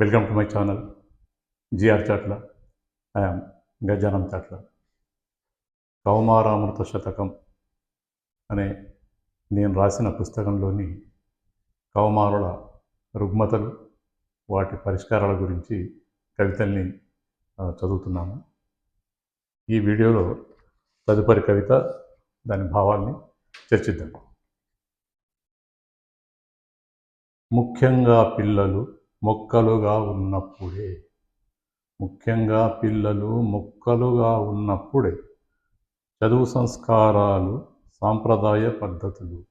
Welcome to my channel. G R Chatla. I'm Gajanam Chatla. Kaumaramrutha Shatakam అనే నేను రాసిన పుస్తకంలోని కౌమారుల రుగ్మతలు వాటి పరిష్కారాల గురించి కవితల్ని చదువుతున్నాను. ఈ వీడియోలో తదుపరి కవిత దాని భావాల్ని చర్చిద్దాం. ముఖ్యంగా పిల్లలు మొక్కలుగా ఉన్నప్పుడే. ముఖ్యంగా పిల్లలు మొక్కలుగా ఉన్నప్పుడే. చదువు సంస్కారాలు సాంప్రదాయ పద్ధతులు.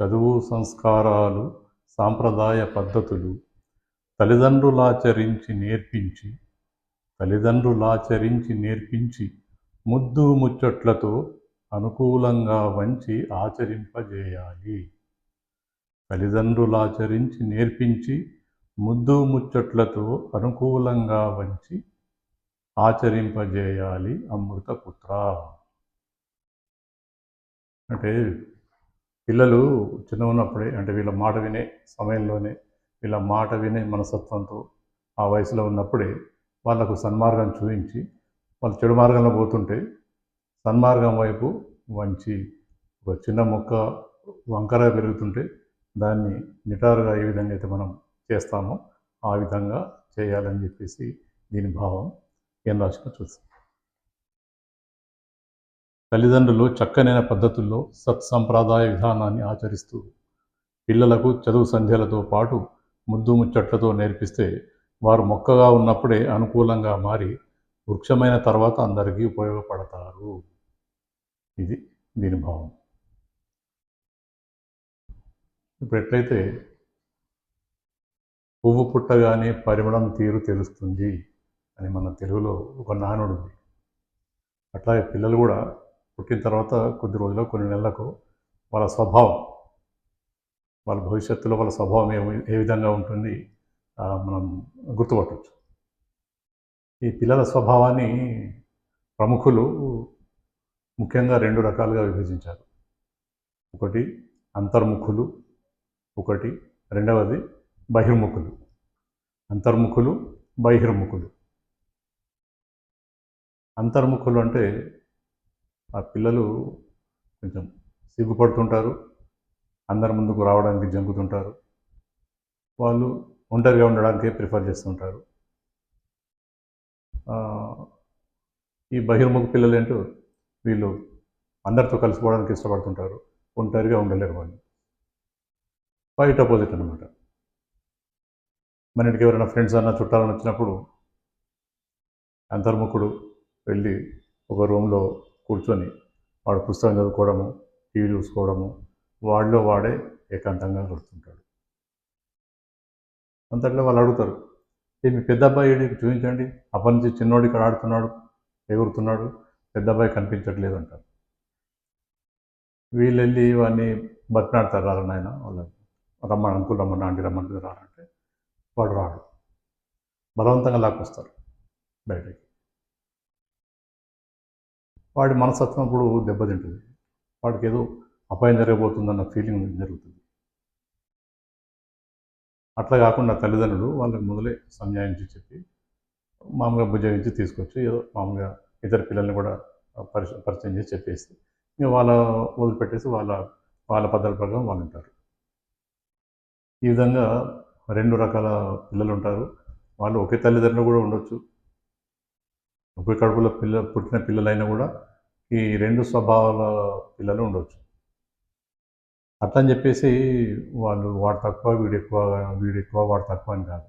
చదువు సంస్కారాలు సాంప్రదాయ పద్ధతులు. తల్లిదండ్రులాచరించి నేర్పించి తల్లిదండ్రులాచరించి నేర్పించి ముద్దు ముచ్చట్లతో అనుకూలంగా వంచి ఆచరింపజేయాలి. తల్లిదండ్రులాచరించి నేర్పించి ముద్దు ముచ్చట్లతో అనుకూలంగా వంచి ఆచరింపజేయాలి అమృతపుత్ర. అంటే పిల్లలు చిన్న ఉన్నప్పుడే అంటే వీళ్ళ మాట వినే సమయంలోనే వీళ్ళ మాట వినే మనస్తత్వంతో ఆ వయసులో ఉన్నప్పుడే వాళ్ళకు సన్మార్గం చూపించి వాళ్ళు చెడు మార్గంలో పోతుంటే సన్మార్గం వైపు వంచి ఒక చిన్న మొక్క వంకర పెరుగుతుంటే దాన్ని నిటారుగా ఏ విధంగా అయితే మనం చేస్తామో. ఆ విధంగా చేయాలని చెప్పేసి దీని భావం ఏం రాసిన చూస్తాం తల్లిదండ్రులు చక్కనైన పద్ధతుల్లో సత్సంప్రదాయ విధానాన్ని ఆచరిస్తూ పిల్లలకు చదువు సంధ్యలతో పాటు ముద్దు ముచ్చట్లతో నేర్పిస్తే వారు మొక్కగా ఉన్నప్పుడే అనుకూలంగా మారి వృక్షమైన తర్వాత అందరికీ ఉపయోగపడతారు. ఇది దీని భావం. ఇప్పుడు ఎట్లయితే పువ్వు పుట్టగానే పరిమళం తీరు తెలుస్తుంది అని మన తెలుగులో ఒక నానుడు ఉంది అట్లాగే పిల్లలు కూడా పుట్టిన తర్వాత కొద్ది రోజులు కొన్ని నెలలకు వాళ్ళ స్వభావం వాళ్ళ భవిష్యత్తులో వాళ్ళ స్వభావం ఏ ఏ విధంగా ఉంటుంది మనం గుర్తుపట్టవచ్చు ఈ పిల్లల స్వభావాన్ని ప్రముఖులు ముఖ్యంగా రెండు రకాలుగా విభజించారు. ఒకటి అంతర్ముఖులు ఒకటి రెండవది బహిర్ముఖులు. అంతర్ముఖులు బహిర్ముఖులు. అంతర్ముఖులు అంటే ఆ పిల్లలు కొంచెం సిగ్గుపడుతుంటారు అందరి ముందుకు రావడానికి జంకుతుంటారు. వాళ్ళు ఒంటరిగా ఉండడానికే ప్రిఫర్ చేస్తుంటారు. ఈ బహిర్ముఖ పిల్లలు ఏంటో వీళ్ళు అందరితో కలిసిపోవడానికి ఇష్టపడుతుంటారు ఒంటరిగా ఉండలేరు వాళ్ళు. ఫైట్ అపోజిట్ అనమాట మన ఇంటికి ఎవరైనా ఫ్రెండ్స్ అన్న చుట్టాలని వచ్చినప్పుడు అంతర్ముఖుడు వెళ్ళి ఒక రూమ్లో కూర్చొని వాడు పుస్తకం చదువుకోవడము టీవీ చూసుకోవడము వాడిలో వాడే ఏకాంతంగా గడుపుతుంటాడు అంతట్లో వాళ్ళు అడుగుతారు "ఏ, మీ పెద్ద అబ్బాయి చూపించండి. అప్పటి నుంచి చిన్నోడు ఇక్కడ ఆడుతున్నాడు ఎగురుతున్నాడు పెద్ద అబ్బాయి కనిపించట్లేదు అంటారు. వీళ్ళు వెళ్ళి వాడిని బతినాడతారు రారా వాళ్ళు రమ్మని అంకుల్ రమ్మని ఆంటీ రమ్మంటే రారంటే. వాడు రాడు బలవంతంగా లాక్కొస్తారు బయటకి. వాడి మనస్తత్వం ఇప్పుడు దెబ్బతింటుంది. వాడికి ఏదో అపాయం జరగబోతుందన్న ఫీలింగ్ జరుగుతుంది. అట్లా కాకుండా తల్లిదండ్రులు వాళ్ళకి మొదలే సంజాయించి చెప్పి మామూలుగా భుజగించి తీసుకొచ్చి ఏదో మామూలుగా ఇతర పిల్లల్ని కూడా పరిచయం పరిచయం చేసి చెప్పేసి ఇంకా వాళ్ళ వదిలిపెట్టేసి వాళ్ళ వాళ్ళ పద్ధతుల ప్రకారం వాళ్ళు ఉంటారు ఈ విధంగా రెండు రకాల పిల్లలు ఉంటారు వాళ్ళు ఒకే తల్లిదండ్రులు కూడా ఉండొచ్చు. ఒకే కడుపులో పిల్ల పుట్టిన పిల్లలైనా కూడా ఈ రెండు స్వభావాల పిల్లలు ఉండొచ్చు. అట్లని చెప్పేసి వాళ్ళు వాడు తక్కువ వీడు ఎక్కువ వీడు ఎక్కువ వాడు తక్కువ అని కాదు.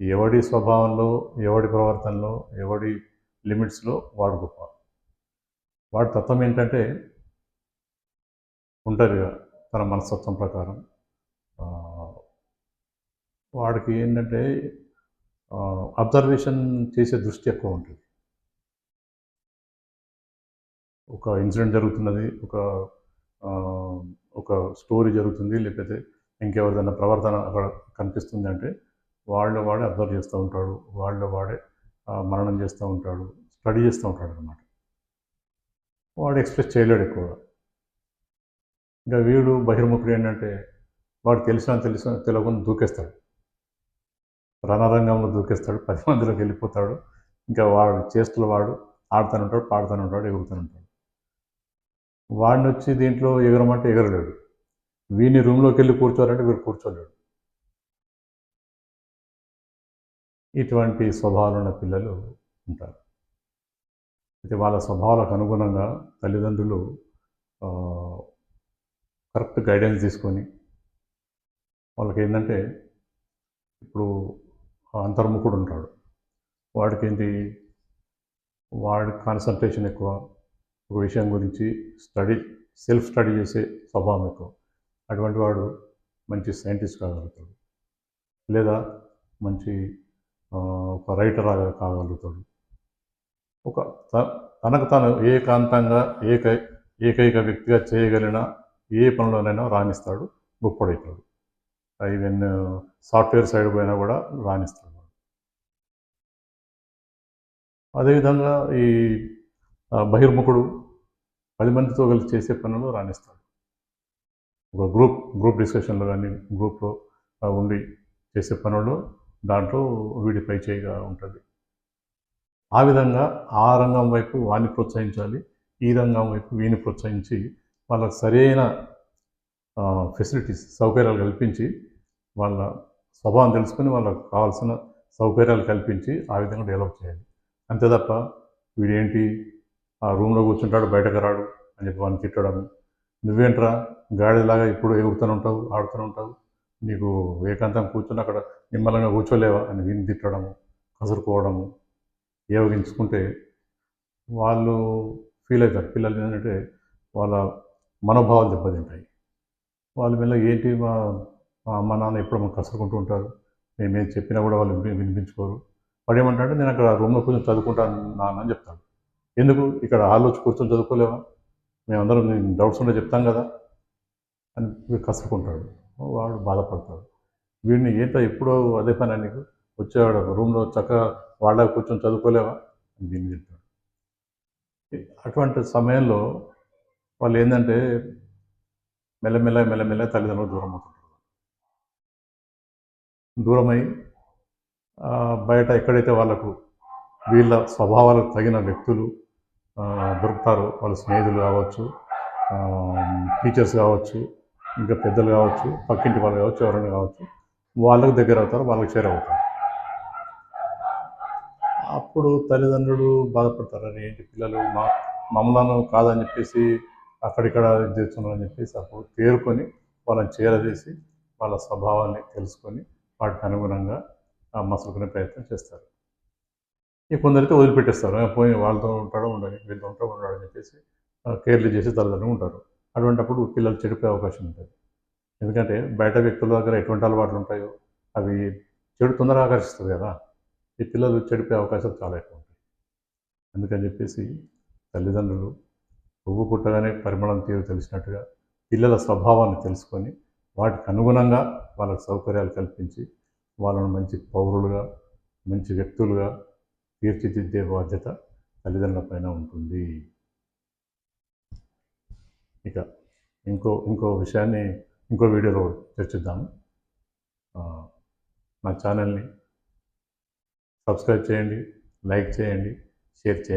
ఎవడి స్వభావంలో ఎవడి ప్రవర్తనలో ఎవడి లిమిట్స్లో వాడు గొప్ప వాడి తత్వం ఏంటంటే ఒంటరిగా తన మనస్తత్వం ప్రకారం వాడికి ఏంటంటే అబ్జర్వేషన్ చేసే దృష్టి ఎక్కువ ఉంటుంది. ఒక ఇన్సిడెంట్ జరుగుతున్నది ఒక ఒక స్టోరీ జరుగుతుంది లేకపోతే ఇంకెవరిదైనా ప్రవర్తన అక్కడ కనిపిస్తుంది అంటే వాళ్ళు వాడే అబ్జర్వ్ చేస్తూ ఉంటాడు వాళ్ళు వాడే మరణం చేస్తూ ఉంటాడు స్టడీ చేస్తూ ఉంటాడు అనమాట వాడు ఎక్స్ప్రెస్ చేయలేడు ఎక్కువగా ఇంకా వీడు బహిర్ముఖుడు ఏంటంటే వాడు తెలిసినా తెలిసిన తెలియకుండా దూకేస్తాడు. రణరంగంలో దూకేస్తాడు పది మందిలోకి వెళ్ళిపోతాడు. ఇంకా వాడు చేస్తులు వాడు ఆడుతూనే ఉంటాడు పాడుతూనే ఉంటాడు ఎగురుతూనే ఉంటాడు వాడిని వచ్చి దీంట్లో ఎగరమంటే ఎగరలేడు. వీని రూమ్లోకి వెళ్ళి కూర్చోవాలంటే వీడు కూర్చోలేడు. ఇటువంటి స్వభావాలు ఉన్న పిల్లలు ఉంటారు. అయితే వాళ్ళ స్వభావాలకు అనుగుణంగా తల్లిదండ్రులు కరెక్ట్ గైడెన్స్ తీసుకొని వాళ్ళకి ఏంటంటే ఇప్పుడు అంతర్ముఖుడు ఉంటాడు. వాడికి ఏంటి వాడి కాన్సన్ట్రేషన్ ఎక్కువ. ఒక విషయం గురించి స్టడీ సెల్ఫ్ స్టడీ చేసే స్వభావం ఎక్కువ. అటువంటి వాడు మంచి సైంటిస్ట్ కాగలుగుతాడు. లేదా మంచి ఒక రైటర్ కాగలుగుతాడు. ఒక తనకు తాను ఏకాంతంగా ఏక ఏకైక వ్యక్తిగా చేయగలిగిన ఏ పనిలోనైనా రాణిస్తాడు గొప్పడవుతాడు ఈవెన్ సాఫ్ట్వేర్ సైడ్ పోయినా కూడా రాణిస్తారు. అదేవిధంగా ఈ బహిర్ముఖుడు పది మందితో కలిసి చేసే పనులు రాణిస్తాడు. ఒక గ్రూప్ గ్రూప్ డిస్కషన్లో కానీ గ్రూప్లో ఉండి చేసే పనులు దాంట్లో వీడి పై చేయిగా ఉంటుంది. ఆ విధంగా ఆ రంగం వైపు వాడిని ప్రోత్సహించాలి ఈ రంగం వైపు వీని ప్రోత్సహించి వాళ్ళకి సరైన ఫెసిలిటీస్ సౌకర్యాలు కల్పించి వాళ్ళ స్వభావం తెలుసుకొని వాళ్ళకి కావాల్సిన సౌకర్యాలు కల్పించి ఆ విధంగా డెవలప్ చేయాలి. అంతే తప్ప వీడేంటి? ఆ రూమ్లో కూర్చుంటాడు బయటకు రాడు అని చెప్పి వాడిని తిట్టడం నువ్వేంట్రా? గాడిలాగా ఇప్పుడు ఎగురుతూనే ఉంటావు ఆడుతూనే ఉంటావు. నీకు ఏకాంతం కూర్చుని అక్కడ నిమ్మలంగా కూర్చోలేవా అని వీని తిట్టడము కసురుకోవడము ఏవగించుకుంటే వాళ్ళు ఫీల్ అవుతారు. పిల్లలు ఏంటంటే వాళ్ళ మనోభావాలు దెబ్బతింటాయి. వాళ్ళ మీద ఏంటి మా మా అమ్మ నాన్న ఎప్పుడు మనం కసురుకుంటూ ఉంటారు? మేమేం చెప్పినా కూడా వాళ్ళు వినిపించుకోరు. వాడు ఏమంటాడు? నేను అక్కడ రూమ్లో కూర్చొని చదువుకుంటాను నాన్న అని చెప్తాడు. ఎందుకు? ఇక్కడ హాల్లో కూర్చొని చదువుకోలేవా? మేమందరం నేను డౌట్స్ ఉంటే చెప్తాం కదా అని కసురుకుంటాడు. వాడు బాధపడతాడు. వీడిని ఏంటో ఎప్పుడో అదే పని నీకు? వచ్చేవాడు రూమ్లో చక్కగా వాళ్ళ కూర్చొని చదువుకోలేవా? అని దీన్ని చెప్తాడు అటువంటి సమయంలో వాళ్ళు ఏంటంటే మెల్లమెల్ల మెల్లమెల్ల తల్లిదండ్రులు దూరం అవుతుంటారు దూరమై బయట ఎక్కడైతే వాళ్ళకు వీళ్ళ స్వభావాలకు తగిన వ్యక్తులు దొరుకుతారు వాళ్ళ స్నేహితులు కావచ్చు టీచర్స్ కావచ్చు ఇంకా పెద్దలు కావచ్చు పక్కింటి వాళ్ళు కావచ్చు ఎవరైనా కావచ్చు వాళ్ళకు దగ్గర అవుతారు వాళ్ళకి చేరవుతారు. అప్పుడు తల్లిదండ్రులు బాధపడతారు. అని ఏంటి పిల్లలు? మా మమ్మల్ని కాదని చెప్పేసి అక్కడిక్కడ ఇది చెప్పేసి అప్పుడు తేరుకొని వాళ్ళని చేరదీసి వాళ్ళ స్వభావాన్ని తెలుసుకొని వాటికి అనుగుణంగా మసులుకునే ప్రయత్నం చేస్తారు. ఈ కొందరైతే వదిలిపెట్టేస్తారు. పోయి వాళ్ళతో ఉంటాడో ఉండని వీళ్ళతో ఉంటాడో ఉండడు అని చెప్పేసి కేర్లు చేసి తల్లిదండ్రులు ఉంటారు. అటువంటప్పుడు పిల్లలు చెడిపోయే అవకాశం ఉంటుంది. ఎందుకంటే బయట వ్యక్తుల దగ్గర ఎటువంటి అలవాట్లు ఉంటాయో అవి చెడు తొందరగా ఆకర్షిస్తుంది కదా. ఈ పిల్లలు చెడిపోయే అవకాశాలు చాలా ఎక్కువ ఉంటాయి. అందుకని చెప్పేసి తల్లిదండ్రులు పువ్వు పుట్టగానే పరిమళం తీరు తెలిసినట్టుగా పిల్లల స్వభావాన్ని తెలుసుకొని వాటికి అనుగుణంగా వాళ్ళకి సౌకర్యాలు కల్పించి వాళ్ళను మంచి పౌరులుగా మంచి వ్యక్తులుగా తీర్చిదిద్దే బాధ్యత తల్లిదండ్రుల పైన ఉంటుంది. ఇక ఇంకో ఇంకో విషయాన్ని ఇంకో వీడియోలో చర్చిద్దాము. మా నా ఛానల్ని సబ్స్క్రైబ్ చేయండి లైక్ చేయండి షేర్ చేయండి.